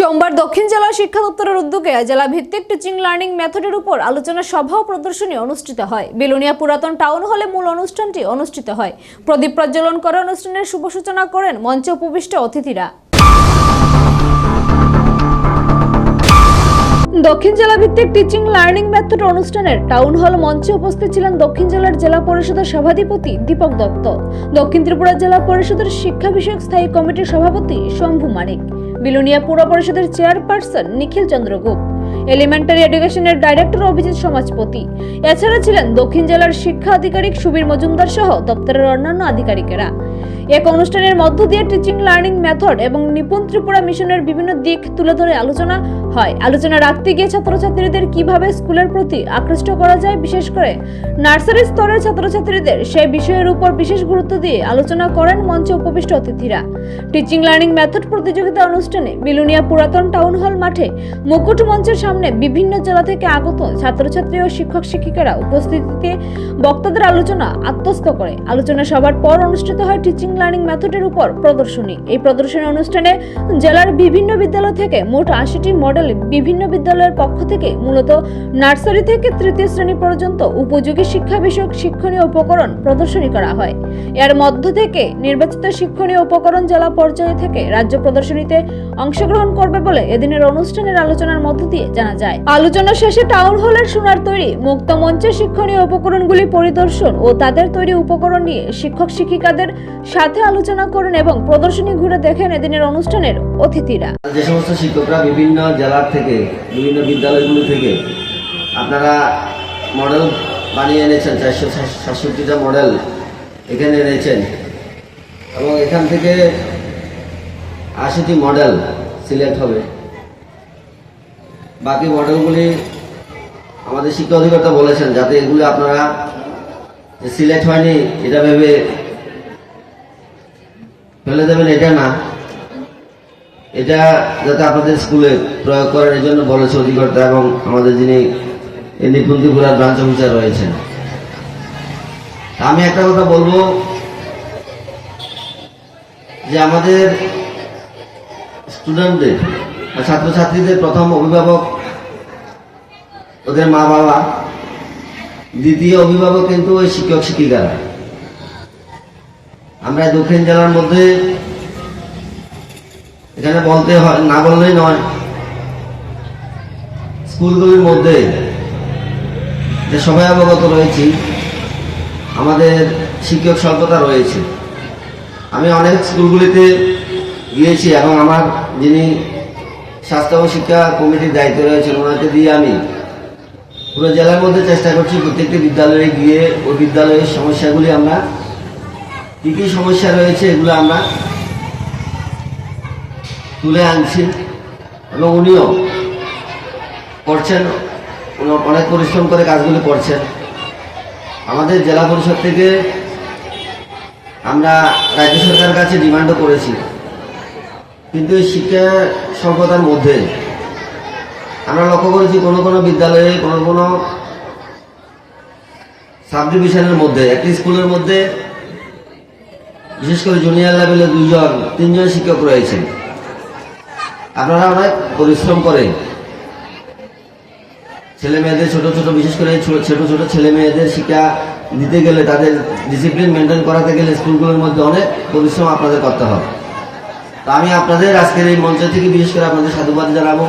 সোমবার দক্ষিণ জেলা শিক্ষা দপ্তরের উদ্যোগে জেলা ভিত্তিক টিচিং লার্নিং মেথডের উপর আলোচনা সভা ও প্রদর্শনী অনুষ্ঠিত হয়। বেলুনিয়া পুরাতন টাউন হলে মূল অনুষ্ঠানটি অনুষ্ঠিত হয়। প্রদীপ প্রজ্বলন করে অনুষ্ঠানের শুভ সূচনা করেন মঞ্চে উপবিষ্ট অতিথিরা। দক্ষিণ জেলা ভিত্তিক টিচিং লার্নিং মেথড অনুষ্ঠানের টাউন হল মঞ্চে উপস্থিত ছিলেন দক্ষিণ জেলার জেলা পরিষদের সভাধিপতি দীপক দত্ত। দক্ষিণ ত্রিপুরা জেলা পরিষদের শিক্ষা বিষয়ক স্থায়ী কমিটির সভাপতি শম্ভু মানিক। বিলুনিয়া পুর পরিষদের চেয়ারপারসন নিখিল চন্দ্র গুপ এলিমেন্টারি এডুকেশনের ডাইরেক্টর অভিজিৎ সমাজপতি, এছাড়া ছিলেন দক্ষিণ জেলার শিক্ষা আধিকারিক সুবীর মজুমদার সহ দপ্তরের অন্যান্য আধিকারিকেরা। এক অনুষ্ঠানের মধ্য দিয়ে টিচিং লার্নিং মেথড এবং নিপুণ ত্রিপুরা মিশনের বিভিন্ন দিক তুলে ধরে আলোচনা হয়। আলোচনা রাখতে গিয়ে ছাত্রছাত্রীদের কীভাবে স্কুলের প্রতি আকৃষ্ট করা যায়, বিশেষ করে নার্সারি স্তরের ছাত্রছাত্রীদের সেই বিষয়ের উপর বিশেষ গুরুত্ব দিয়ে আলোচনা করেন মঞ্চে উপবিষ্ট অতিথিরা। টিচিং লার্নিং মেথড প্রতিযোগিতা অনুষ্ঠানে বিলুনিয়া পুরাতন টাউন হল মাঠে মুকুট মঞ্চের সামনে বিভিন্ন জেলা থেকে আগত ছাত্রছাত্রী ও শিক্ষক শিক্ষিকারা উপস্থিতিতে বক্তাদের আলোচনা আত্মস্থ করে। আলোচনা সবার পর অনুষ্ঠিত হয় টিচিং লার্নিং মেথডের উপর প্রদর্শনী। এই প্রদর্শনী অনুষ্ঠানে জেলার বিভিন্ন বিদ্যালয় থেকে মোট আশিটি মডেল বিভিন্ন বিদ্যালয়ের পক্ষ থেকে মূলত নার্সারি থেকে তৃতীয় শ্রেণি পর্যন্ত উপযোগী শিক্ষা বিষয়ক শিক্ষণীয় উপকরণ প্রদর্শনী করা হয়। এর মধ্য থেকে নির্বাচিত শিক্ষণীয় উপকরণ জেলা পর্যায়ে থেকে রাজ্য প্রদর্শনীতে অংশগ্রহণ করবে বলে এদিনের অনুষ্ঠানের আলোচনার মধ্য দিয়ে জানা যায়। আলোচনা শেষে টাউন হলের সোনার তৈরি মুক্ত মঞ্চে শিক্ষণীয় উপকরণগুলি পরিদর্শন ও তাদের তৈরি উপকরণ নিয়ে শিক্ষক শিক্ষিকাদের সাথে আলোচনা করেন এবং প্রদর্শনী ঘুরে দেখেন এদিনের অনুষ্ঠানের অতিথিরা। যে সমস্ত শিক্ষকরা বিভিন্ন জেলার থেকে, বিভিন্ন বিদ্যালয়গুলো থেকে, আপনারা মডেল বানিয়ে এনেছেন, চারশো সাতষট্টিটা মডেল এখানে এনেছেন। এবং এখান থেকে আশিটি মডেল সিলেক্ট হবে। বাকি মডেলগুলি আমাদের শিক্ষা অধিকর্তা বলেছেন, যাতে এগুলি আপনারা সিলেক্ট হয়নি, এটা ভেবে ফেলে দেবেন এটা না। এটা যাতে আপনাদের স্কুলে প্রয়োগ করেন এই জন্য বলেছে অধিকর্তা এবং আমাদের যিনি এই ব্রাঞ্চ অফিসার রয়েছেন। আমি একটা কথা বলব, যে আমাদের স্টুডেন্টদের ছাত্রছাত্রীদের প্রথম অভিভাবক ওদের মা বাবা দ্বিতীয় অভিভাবক কিন্তু ওই শিক্ষক শিক্ষিকারা আমরা দক্ষিণ জেলার মধ্যে এখানে বলতে হয়, না বললেই নয়, স্কুলগুলির মধ্যে যে সবাই অবগত রয়েছি, আমাদের শিক্ষক স্বল্পতা রয়েছে। আমি অনেক স্কুলগুলিতে গিয়েছি এবং আমার যিনি স্বাস্থ্য ও শিক্ষা কমিটির দায়িত্বে রয়েছেন, ওনাকে দিয়ে আমি পুরো জেলার মধ্যে চেষ্টা করছি প্রত্যেকটি বিদ্যালয়ে গিয়ে ওই বিদ্যালয়ের সমস্যাগুলি আমরা কী কী সমস্যা রয়েছে এগুলো আমরা তুলে আনছি এবং উনিও করছেন অনেক পরিশ্রম করে কাজগুলি করছেন। আমাদের জেলা পরিষদ থেকে আমরা রাজ্য সরকারের কাছে ডিমান্ডও করেছি। কিন্তু এই শিক্ষা স্বল্পতার মধ্যে আমরা লক্ষ্য করেছি কোনো কোনো বিদ্যালয়ে, কোনো কোনো সাব ডিভিশনের মধ্যে, একটি স্কুলের মধ্যে বিশেষ করে জুনিয়র লেভেলে দুইজন, তিনজন শিক্ষক রয়েছেন আপনারা অনেক পরিশ্রম করেন ছেলে মেয়েদের ছোট ছোট, বিশেষ করে ছোট ছোট ছেলে মেয়েদের শিক্ষা দিতে গেলে তাদের ডিসিপ্লিন মেনটেন করাতে গেলে স্কুলগুলোর মধ্যে অনেক পরিশ্রম আপনাদের করতে হবে। তা আমি আপনাদের আজকের এই মঞ্চ থেকে বিশেষ করে আপনাদের সাধুবাদ জানাব।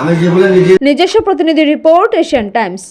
আমি যেগুলো নিজে নিজস্ব প্রতিনিধি রিপোর্ট, এশিয়ান টাইমস।